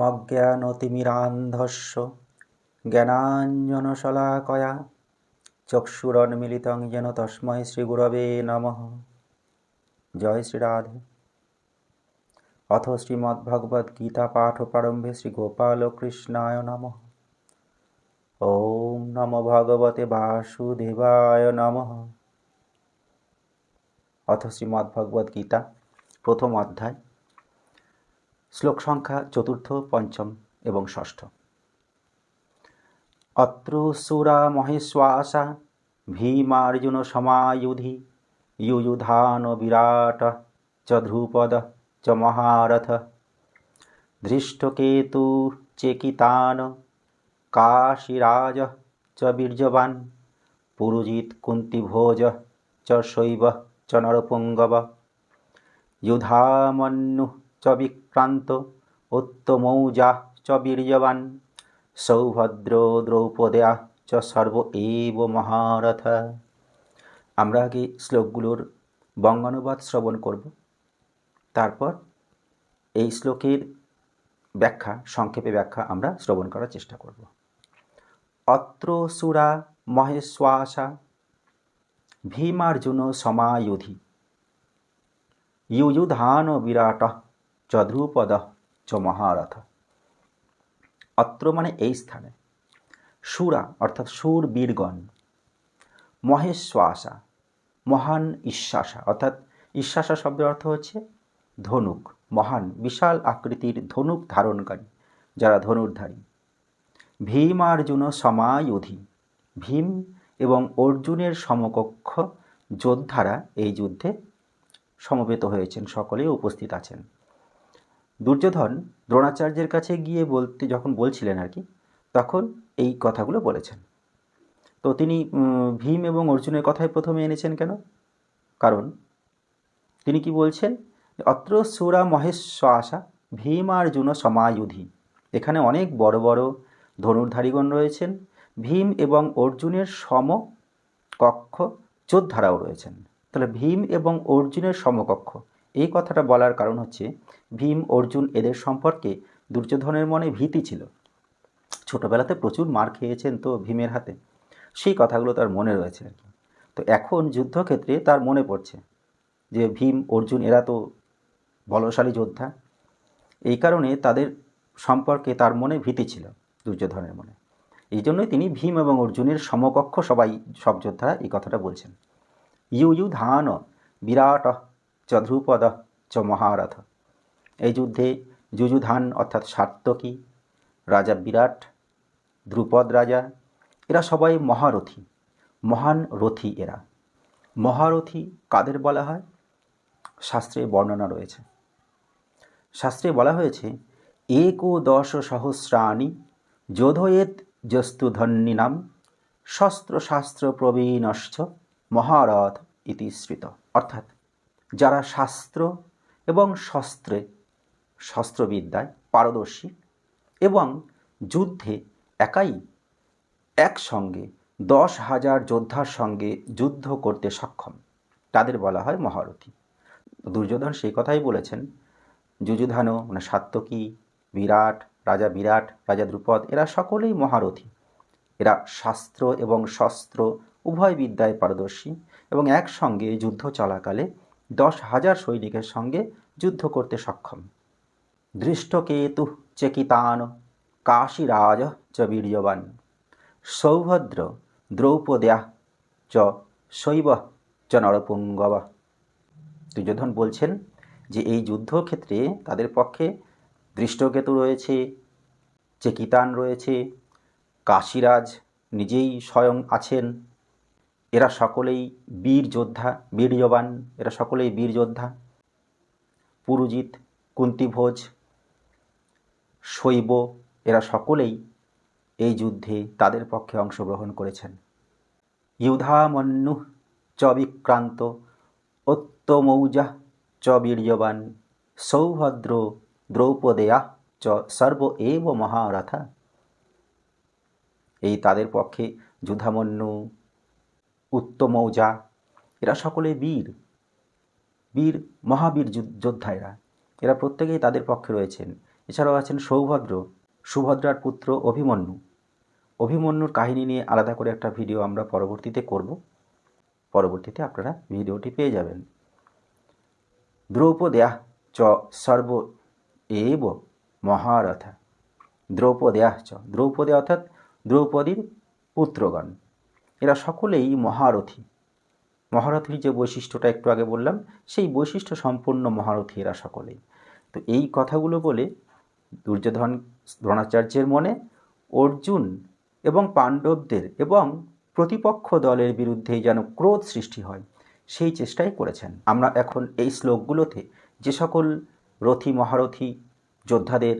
অজ্ঞানতিমিরান্ধস্য জ্ঞানাঞ্জনশলাকয়া। চক্ষুরন্মিলিতং যেন তস্মৈ শ্রীগুরবে নমঃ। জয় শ্রীরাধে। অথ শ্রীমদ্ভগবদ্গীতা পাঠ প্রারম্ভে শ্রীগোপালকৃষ্ণায় নমঃ। ওম নম ভগবতে বাসুদেবায় নমঃ। অথ শ্রীমদ্ভগবদ্গীতা, প্রথম অধ্যায়। শ্লোক সংখ্যা চতুর্থ পঞ্চম এবং ষষ্ঠ অত্র সুরা মহেশ্বাসা ভীমার্জুন সমায়ুধি युयुधान বিরাট চ ধ্রুপদ চ মহারথ ধৃষ্টকেতু চেকিতান কাশীরাজ চ বীর্যবান পুরুজিৎ কুন্তিভোজ চ শৈব চ নরপুঙ্গব युधामन्यु চ বিক্রান্ত উত্তমৌজা চ বীর্যবান সৌভদ্র দ্রৌপদয়া চ সর্ব এব মহারথ। আমরা আগে শ্লোকগুলোর বঙ্গানুবাদ শ্রবণ করব। তারপর এই শ্লোকের ব্যাখ্যা, সংক্ষেপে ব্যাখ্যা আমরা শ্রবণ করার চেষ্টা করব। অত্র সুরা মহেশ্বাসা, ভীমার্জুন সমায়ুধি। ইউযুধান বিরাট চ ধ্রুপদ চ মহারথ। অত্র মানে এই স্থানে। সুরা অর্থাৎ সুর বীরগণ। মহেশ্বাসা মহান ঈশ্বাসা অর্থাৎ ঈশ্বাসা শব্দের অর্থ হচ্ছে ধনুক, মহান, বিশাল আকৃতির ধনুক ধারণকারী, যারা ধনুর্ধারী। ভীম অর্জুন সমায়ুধি। ভীম এবং অর্জুনের সমকক্ষ যোদ্ধারা এই যুদ্ধে সমবেত হয়েছেন সকলে উপস্থিত আছেন। দুর্যোধন দ্রোণাচার্যের কাছে গিয়ে বলতে, যখন বলছিলেন আর কি, তখন এই কথাগুলো বলেছেন। তো তিনি ভীম এবং অর্জুনের কথাই প্রথমে এনেছেন কেন? কারণ তিনি কি বলছেন, অত্র সুরা আশা ভীম অর্জুন সমায়ুধি। এখানে অনেক বড় বড় ধনুর্ধারীগণ রয়েছেন। ভীম এবং অর্জুনের সম কক্ষ যোদ্ধারাও রয়েছেন। তাহলে ভীম এবং অর্জুনের সমকক্ষ এই কথাটা বলার কারণ হচ্ছে ভীম, অর্জুন এদের সম্পর্কে দুর্যোধনের মনে ভীতি ছিল। ছোটোবেলাতে প্রচুর মার খেয়েছেন তো ভীমের হাতে। সেই কথাগুলো তার মনে রয়েছে আর কি। তো এখন যুদ্ধক্ষেত্রে তার মনে পড়ছে যে ভীম, অর্জুন এরা তো বলশালী যোদ্ধা। এই কারণে তাদের সম্পর্কে তার মনে ভীতি ছিল দুর্যোধনের মনে। এই জন্যই তিনি ভীম এবং অর্জুনের সমকক্ষ সবাই, সব যোদ্ধারা এই কথাটা বলছেন। ইউ ইউ ধান বিরাট চ ধ্রুপদ চ মহারথ। এই যুদ্ধে যুযুধান অর্থাৎ সাত্তকী রাজা বিরাট ধ্রুপদ রাজা, এরা সবাই মহারথী, মহান রথী এরা। মহারথী কাদের বলা হয়? শাস্ত্রে বর্ণনা রয়েছে। শাস্ত্রে বলা হয়েছে দশ সহস্রাণি যোধয়েত জস্তু ধন্যিনাম শস্ত্রশাস্ত্র প্রবীণশ্চ মহারথ ইতিশ্রিত অর্থাৎ যারা শাস্ত্র এবং শস্ত্রে, শস্ত্রবিদ্যায় পারদর্শী এবং যুদ্ধে একাই একসঙ্গে দশ হাজার যোদ্ধার সঙ্গে যুদ্ধ করতে সক্ষম, তাদের বলা হয় মহারথী। দুর্যোধন সেই কথাই বলেছেন যুযুধানো মানে সাত্তকী বিরাট, রাজা বিরাট, রাজা দ্রুপদ, এরা সকলেই মহারথী। এরা শাস্ত্র এবং শস্ত্র উভয় বিদ্যায় পারদর্শী এবং একসঙ্গে যুদ্ধ চলাকালে দশ হাজার সৈনিকের সঙ্গে যুদ্ধ করতে সক্ষম। দৃষ্টকেতু চেকিতান, কাশীরাজ চ বীর্যবান। সৌভদ্র দ্রৌপদ্যা চ শৈব চ নরপুঙ্গব। দুর্যোধন বলছেন যে, এই যুদ্ধক্ষেত্রে তাদের পক্ষে দৃষ্টকেতু রয়েছে, চেকিতান রয়েছে, কাশীরাজ নিজেই স্বয়ং আছেন। এরা সকলেই বীর যোদ্ধা বীর্যবান এরা সকলেই বীর যোদ্ধা। পুরুজিৎ, কুন্তিভোজ, শৈব, এরা সকলেই এই যুদ্ধে তাদের পক্ষে অংশগ্রহণ করেছেন। ইউধামন্যু চ বিক্রান্ত, অত্তমৌজা চ বীর্যবান সৌভদ্র দ্রৌপদেয়া চ সর্ব এব মহারথা। এই তাদের পক্ষে যুধামন্যু উত্তমৌজা এরা সকলে বীর। বীর মহাবীর যোদ্ধা এরা এরা প্রত্যেকেই তাদের পক্ষে রয়েছেন। এছাড়াও আছেন সৌভদ্র, সুভদ্রার পুত্র অভিমন্যু। অভিমন্যুর কাহিনী নিয়ে আলাদা করে একটা ভিডিও আমরা পরবর্তীতে করব। পরবর্তীতে আপনারা ভিডিওটি পেয়ে যাবেন। দ্রৌপদেয়া চ সর্ব এব মহারথা। দ্রৌপদেয়া চ। দ্রৌপদী অর্থাৎ দ্রৌপদীর পুত্রগণ। এরা সকলেই মহারথী। মহারথীর যে বৈশিষ্ট্যটা একটু আগে বললাম, সেই বৈশিষ্ট্য সম্পূর্ণ মহারথী এরা সকলেই। তো এই কথাগুলো বলে দুর্যোধন দ্রোণাচার্যের মনে অর্জুন এবং পাণ্ডবদের এবং প্রতিপক্ষ দলের বিরুদ্ধে যেন ক্রোধ সৃষ্টি হয়, সেই চেষ্টাই করেছেন। আমরা এখন এই শ্লোকগুলোতে যে সকল রথী মহারথী যোদ্ধাদের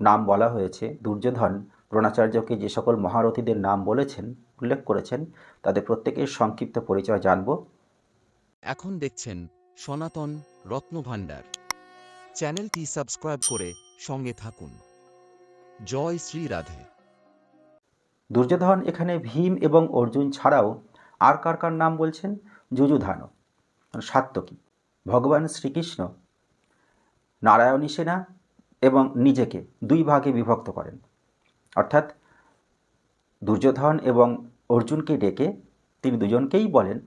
নাম বলা হয়েছে, দুর্যোধন দ্রোণাচার্যকে যে সকল মহারথীদের নাম বলেছেন উল্লেখ করেছেন তাদের প্রত্যেকের সংক্ষিপ্ত পরিচয় জানব। এখন দেখছেন সনাতন রত্নভাণ্ডার। চ্যানেলটি সাবস্ক্রাইব করে সঙ্গে থাকুন। জয় শ্রী রাধে। দুর্যোধন এখানে ভীম এবং অর্জুন ছাড়াও আর কার কার নাম বলছেন? যুযুধান। সাত্যকী ভগবান শ্রীকৃষ্ণ নারায়ণী সেনা এবং নিজেকে দুই ভাগে বিভক্ত করেন। অর্থাৎ দুর্যোধন এবং অর্জুনকে ডেকে তিনি দুজনকেই বলেন,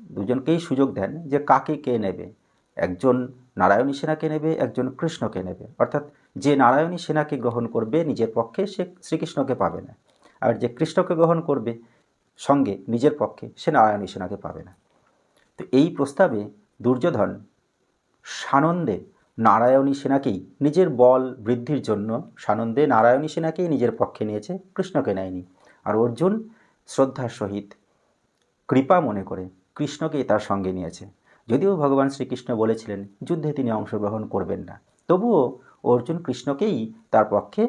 দুজনকেই সুযোগ দেন যে কাকে কে নেবে। একজন নারায়ণী সেনাকে নেবে, একজন কৃষ্ণকে নেবে। অর্থাৎ যে নারায়ণী সেনাকে গ্রহণ করবে নিজের পক্ষে, সে শ্রীকৃষ্ণকে পাবে না। আর যে কৃষ্ণকে গ্রহণ করবে সঙ্গে নিজের পক্ষে, সে নারায়ণী সেনাকে পাবে না। তো এই প্রস্তাবে দুর্যোধন সানন্দে নারায়ণী সেনাকেই নিজের বল বৃদ্ধির জন্য সানন্দে নারায়ণী সেনাকেই নিজের পক্ষে নিয়েছে, কৃষ্ণকে নেয়নি। আর অর্জুন শ্রদ্ধার সহিত কৃপা মনে করে কৃষ্ণকেই তার সঙ্গে নিয়েছে। যদিও ভগবান শ্রীকৃষ্ণ বলেছিলেন, যুদ্ধে তিনি অংশগ্রহণ করবেন না। তবুও অর্জুন কৃষ্ণকেই তার পক্ষে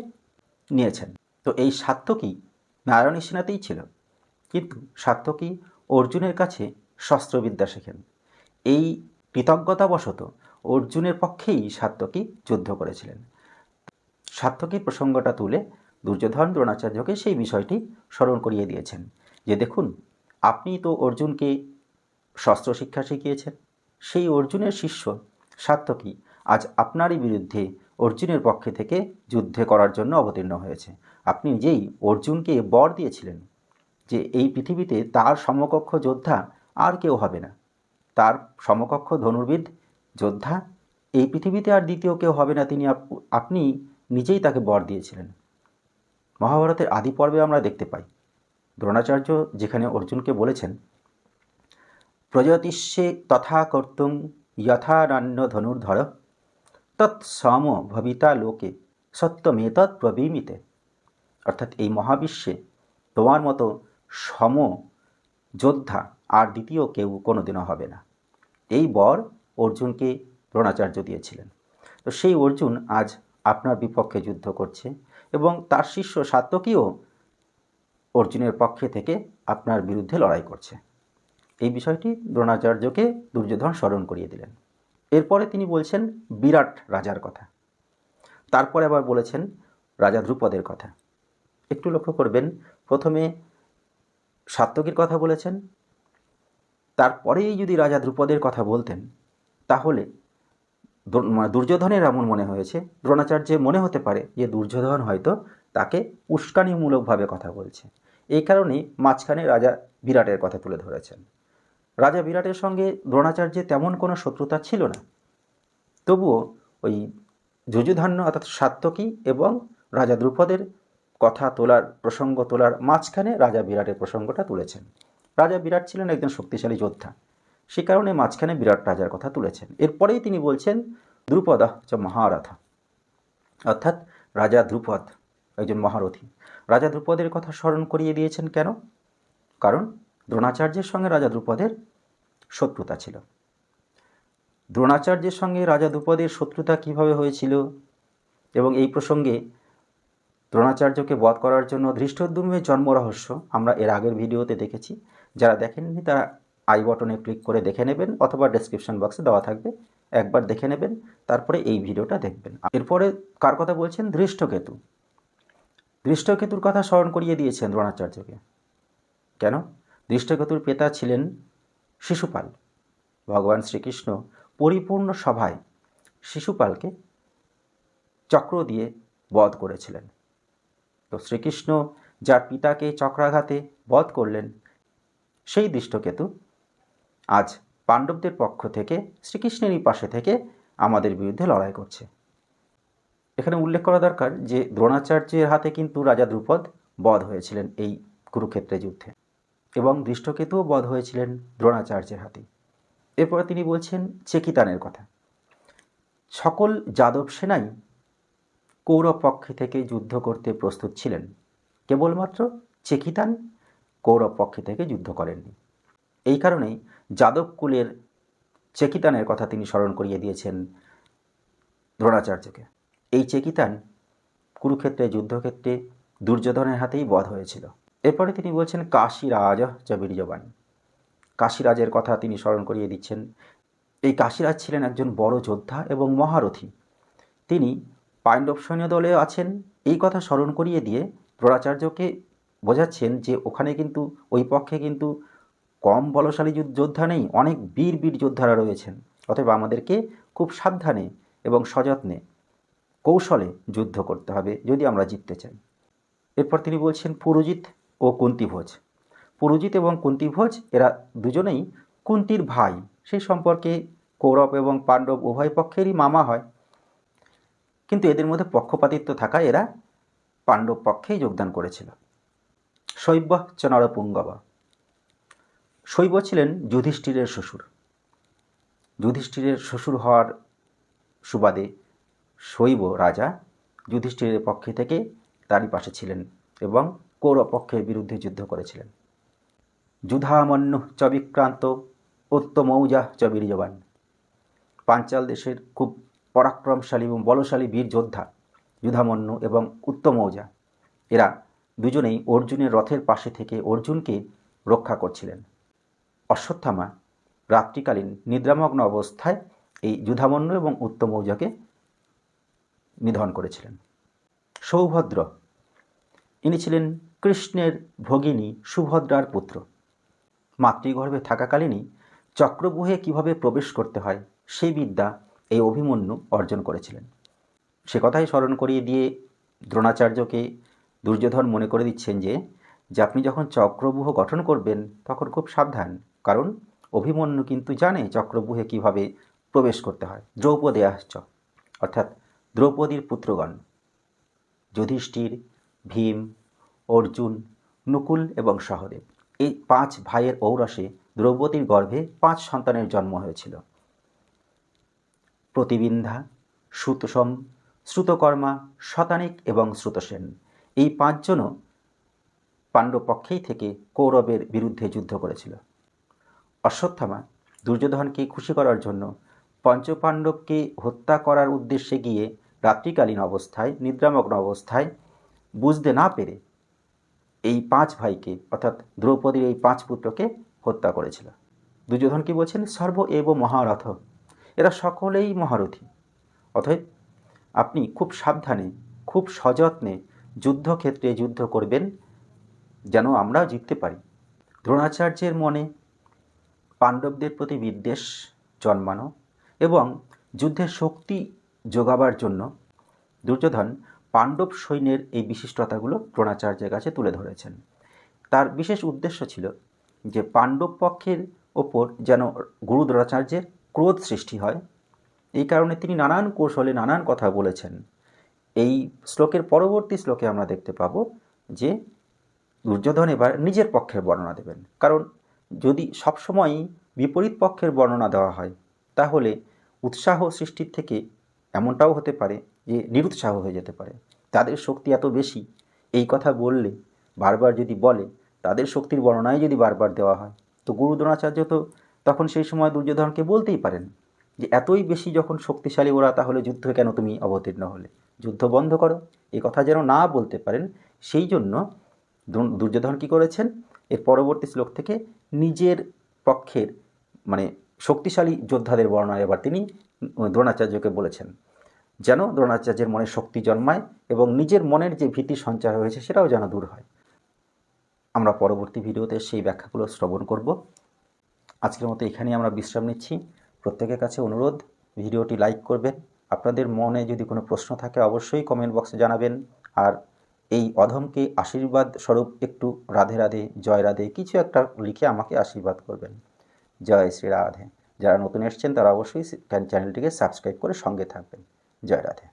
নিয়েছেন। তো এই সাত্যকী নারায়ণী সেনাতেই ছিল। কিন্তু সাত্যকী অর্জুনের কাছে শস্ত্রবিদ্যা শেখেন। এই কৃতজ্ঞতাবশত অর্জুনের পক্ষেই সাত্যকী যুদ্ধ করেছিলেন। সাত্যকী প্রসঙ্গটা তুলে দুর্যোধন দ্রোণাচার্যকে সেই বিষয়টি স্মরণ করিয়ে দিয়েছেন যে, দেখুন, আপনি তো অর্জুনকে শস্ত্র শিক্ষা শিখিয়েছেন। সেই অর্জুনের শিষ্য সাত্যকী আজ আপনারই বিরুদ্ধে অর্জুনের পক্ষে থেকে যুদ্ধে করার জন্য অবতীর্ণ হয়েছে। আপনি নিজেই অর্জুনকে বর দিয়েছিলেন যে, এই পৃথিবীতে তার সমকক্ষ যোদ্ধা আর কেউ হবে না। তার সমকক্ষ ধনুর্বিদ যোদ্ধা, এই পৃথিবীতে আর দ্বিতীয় কেউ হবে না, তিনি আপনি নিজেই তাকে বর দিয়েছিলেন। মহাভারতের আদি পর্বে আমরা দেখতে পাই। দ্রোণাচার্য যেখানে অর্জুনকে বলেছেন প্রযতিষ্যে তথা কর্তুম যথারান্য ধনুর্ধর তৎসম ভবিতা লোকে সত্যমেতৎ প্রবীমিতে। অর্থাৎ এই মহাবিশ্বে তোমার মতো সম যোদ্ধা আর দ্বিতীয় কেউ কোনোদিনও হবে না। এই বর অর্জুনকে দ্রোণাচার্য দিয়েছিলেন। তো সেই অর্জুন আজ আপনার বিপক্ষে যুদ্ধ করছে এবং তার শিষ্য সাত্যকীও অর্জুনের পক্ষে থেকে আপনার বিরুদ্ধে লড়াই করছে। এই বিষয়টি দ্রোণাচার্যকে দুর্যোধন স্মরণ করিয়ে দিলেন। এরপরে তিনি বলছেন, বিরাট রাজার কথা। তারপরে আবার বলেছেন, রাজা ধ্রুপদের কথা। একটু লক্ষ্য করবেন, প্রথমে সাত্যকীর কথা বলেছেন, তারপরেই যদি রাজা ধ্রুপদের কথা বলতেন তাহলে মানে দুর্যোধনের এমন মনে হয়েছে। দ্রোণাচার্যের মনে হতে পারে যে দুর্যোধন হয়তো তাকে উস্কানিমূলকভাবে কথা বলছে। এই কারণেই মাঝখানে রাজা বিরাটের কথা তুলে ধরেছেন। রাজা বিরাটের সঙ্গে দ্রোণাচার্যের তেমন কোনো শত্রুতা ছিল না। তবুও ওই যুযুধান্য অর্থাৎ সাত্যকী এবং রাজা দ্রুপদের কথা তোলার, প্রসঙ্গ তোলার মাঝখানে রাজা বিরাটের প্রসঙ্গটা তুলেছেন। রাজা বিরাট ছিলেন একজন শক্তিশালী যোদ্ধা। সে কারণে মাঝখানে বিরাট রাজার কথা তুলেছেন। এরপরেই তিনি বলছেন, দ্রুপদ, চ মহারথ। অর্থাৎ রাজা দ্রুপদ, একজন মহারথী। রাজা দ্রুপদের কথা স্মরণ করিয়ে দিয়েছেন কেন? কারণ দ্রোণাচার্যের সঙ্গে রাজা দ্রুপদের শত্রুতা ছিল। দ্রোণাচার্যের সঙ্গে রাজা দ্রুপদের শত্রুতা কীভাবে হয়েছিল? এবং এই প্রসঙ্গে দ্রোণাচার্যকে বধ করার জন্য ধৃষ্টদ্যুম্নের জন্ম রহস্য আমরা এর আগের ভিডিওতে দেখেছি। যারা দেখেননি, তারা আই বটনে ক্লিক করে দেখে নেবেন অথবা ডেসক্রিপশন বক্সে দেওয়া থাকবে। একবার দেখে নেবেন, তারপরে এই ভিডিওটা দেখবেন। এরপরে কার কথা বলছেন? ধৃষ্টকেতু ধৃষ্টকেতুর কথা স্মরণ করিয়ে দিয়েছেন দ্রোণাচার্যকে। কেন? দৃষ্টকেতুর পিতা ছিলেন শিশুপাল। ভগবান শ্রীকৃষ্ণ পরিপূর্ণ সভায় শিশুপালকে চক্র দিয়ে বধ করেছিলেন। তো শ্রীকৃষ্ণ যার পিতাকে চক্রাঘাতে বধ করলেন, সেই দৃষ্টকেতু আজ পাণ্ডবদের পক্ষ থেকে, শ্রীকৃষ্ণেরই পাশে থেকে আমাদের বিরুদ্ধে লড়াই করছে। এখানে উল্লেখ করা দরকার যে, দ্রোণাচার্যের হাতে কিন্তু রাজা দ্রুপদ বধ হয়েছিলেন এই কুরুক্ষেত্রে যুদ্ধে এবং দৃষ্টকেতুও বধ হয়েছিলেন দ্রোণাচার্যের হাতে। এরপরে তিনি বলছেন চেকিতানের কথা। সকল যাদব সেনাই কৌরব পক্ষ থেকে যুদ্ধ করতে প্রস্তুত ছিলেন। কেবলমাত্র চেকিতান কৌরব পক্ষ থেকে যুদ্ধ করেননি। এই কারণেই যাদব কুলের চেকিতানের কথা তিনি স্মরণ করিয়ে দিয়েছেন দ্রোণাচার্যকে। এই চেকিতান কুরুক্ষেত্রে, যুদ্ধক্ষেত্রে দুর্যোধনের হাতেই বধ হয়েছিল। এরপরে তিনি বলছেন, কাশীরাজ, চ বীর্যবান। কাশীরাজের কথা তিনি স্মরণ করিয়ে দিচ্ছেন। এই কাশীরাজ ছিলেন একজন বড় যোদ্ধা এবং মহারথী। তিনি পাণ্ডব সৈন্য দলে আছেন। এই কথা স্মরণ করিয়ে দিয়ে দ্রোণাচার্যকে বোঝাচ্ছেন যে ওখানে কিন্তু, ওই পক্ষে কিন্তু কম বলশালী যোদ্ধা নেই, অনেক বীর বীর যোদ্ধারা রয়েছেন। অতএব আমাদেরকে খুব সাবধানে এবং সযত্নে কৌশলে যুদ্ধ করতে হবে, যদি আমরা জিততে চাই। এরপর তিনি বলছেন, পুরোজিৎ ও কুন্তিভোজ। পুরোজিৎ এবং কুন্তিভোজ, এরা দুজনেই কুন্তির ভাই। সেই সম্পর্কে কৌরব এবং পাণ্ডব উভয় পক্ষেরই মামা হয়। কিন্তু এদের মধ্যে পক্ষপাতিত্ব থাকায় এরা পাণ্ডব পক্ষেই যোগদান করেছিল। শৈব চ শৈব ছিলেন যুধিষ্ঠিরের শ্বশুর। যুধিষ্ঠিরের শ্বশুর হওয়ার সুবাদে শৈব রাজা যুধিষ্ঠিরের পক্ষে থেকে তারই পাশে ছিলেন এবং কৌরব পক্ষের বিরুদ্ধে যুদ্ধ করেছিলেন। যুধামন্যু চ বিক্রান্ত, উত্তমৌজা চ বীর্যবান। পাঞ্চাল দেশের খুব পরাক্রমশালী এবং বলশালী বীর যোদ্ধা যুধামন্যু এবং উত্তমৌজা। এরা দুজনেই অর্জুনের রথের পাশে থেকে অর্জুনকে রক্ষা করছিলেন। অশ্বত্থামা রাত্রিকালীন নিদ্রামগ্ন অবস্থায় এই যুধামন্যু এবং উত্তমৌজাকে নিধন করেছিলেন। সৌভদ্র, ইনি ছিলেন কৃষ্ণের ভগিনী সুভদ্রার পুত্র। মাতৃগর্ভে থাকাকালীনই চক্রবুহে কীভাবে প্রবেশ করতে হয় সেই বিদ্যা এই অভিমন্যু অর্জন করেছিলেন। সে কথাই স্মরণ করিয়ে দিয়ে দ্রোণাচার্যকে দুর্যোধন মনে করে দিচ্ছেন যে যে আপনি যখন চক্রবুহ গঠন করবেন, তখন খুব সাবধান। কারণ অভিমন্যু কিন্তু জানে চক্রবুহে কীভাবে প্রবেশ করতে হয়। দ্রৌপদেয়াশ্চ অর্থাৎ দ্রৌপদীর পুত্রগণ। যুধিষ্ঠির, ভীম, অর্জুন, নকুল এবং সহদেব। এই পাঁচ ভাইয়ের ঔরসে দ্রৌপদীর গর্ভে পাঁচ সন্তানের জন্ম হয়েছিল। প্রতিবিন্ধা শ্রুতসম শ্রুতকর্মা, শতানিক এবং শ্রুতসেন। এই পাঁচজনও পাণ্ডব পক্ষেই থেকে কৌরবের বিরুদ্ধে যুদ্ধ করেছিল। অশ্বত্থামা দুর্যোধনকে খুশি করার জন্য পঞ্চপাণ্ডবকে হত্যা করার উদ্দেশ্যে গিয়ে রাত্রিকালীন অবস্থায়, নিদ্রামগ্ন অবস্থায় বুঝতে না পেরে এই পাঁচ ভাইকে, অর্থাৎ দ্রৌপদীর এই পাঁচ পুত্রকে হত্যা করেছিল। দুর্যোধন কি বলছেন? সর্ব এব মহারথ। এরা সকলেই মহারথী। অতএব আপনি খুব সাবধানে, খুব সযত্নে যুদ্ধক্ষেত্রে যুদ্ধ করবেন যেন আমরা জিততে পারি। দ্রোণাচার্যের মনে পাণ্ডবদের প্রতি বিদ্বেষ জন্মানো এবং যুদ্ধের শক্তি যোগাবার জন্য দুর্যোধন পাণ্ডব সৈন্যের এই বিশিষ্টতাগুলো দ্রোণাচার্যের কাছে তুলে ধরেছেন। তার বিশেষ উদ্দেশ্য ছিল যে পাণ্ডব পক্ষের ওপর যেন গুরু দ্রোণাচার্যের ক্রোধ সৃষ্টি হয়। এই কারণে তিনি নানান কৌশলে নানান কথা বলেছেন। এই শ্লোকের পরবর্তী শ্লোকে আমরা দেখতে পাবো যে দুর্যোধন এবার নিজের পক্ষের বর্ণনা দেবেন। কারণ যদি সবসময়ই বিপরীত পক্ষের বর্ণনা দেওয়া হয়, তাহলে উৎসাহ সৃষ্টির থেকে এমনটাও হতে পারে যে নিরুৎসাহ হয়ে যেতে পারে। তাদের শক্তি এত বেশি, এই কথা বললে বারবার যদি বলে, তাদের শক্তির বর্ণনাই যদি বারবার দেওয়া হয়, তো গুরু দ্রোণাচার্য তো তখন সেই সময় দুর্যোধনকে বলতেই পারেন যে, এতই বেশি যখন শক্তিশালী ওরা, তাহলে যুদ্ধ কেন তুমি অবতীর্ণ হলে? যুদ্ধ বন্ধ করো। এই কথা যেন না বলতে পারেন, সেই জন্য দুর্যোধন কী করেছেন? এর পরবর্তী শ্লোক থেকে নিজের পক্ষের মানে শক্তিশালী যোদ্ধাদের বর্ণনা এবার তিনি দ্রোণাচার্যকে বলেছেন। যেন দ্রোণাচার্যের মনে শক্তি জন্মায় এবং নিজের মনের যে ভীতি সঞ্চার হয়েছে সেটাও যেন দূর হয়। আমরা পরবর্তী ভিডিওতে সেই ব্যাখ্যাগুলো শ্রবণ করব। আজকের মতো এখানেই আমরা বিশ্রাম নিচ্ছি। প্রত্যেকের কাছে অনুরোধ, ভিডিওটি লাইক করবেন। আপনাদের মনে যদি কোনো প্রশ্ন থাকে অবশ্যই কমেন্ট বক্সে জানাবেন। আর এই অধমকে আশীর্বাদ স্বরূপ একটু রাধে রাধে, জয় রাধে, কিছু একটা লিখে আমাকে আশীর্বাদ করবেন। জয় শ্রী রাধে। যারা নতুন এসছেন তারা অবশ্যই চ্যানেলটিকে সাবস্ক্রাইব করে সঙ্গে থাকবেন। জয় রাধে।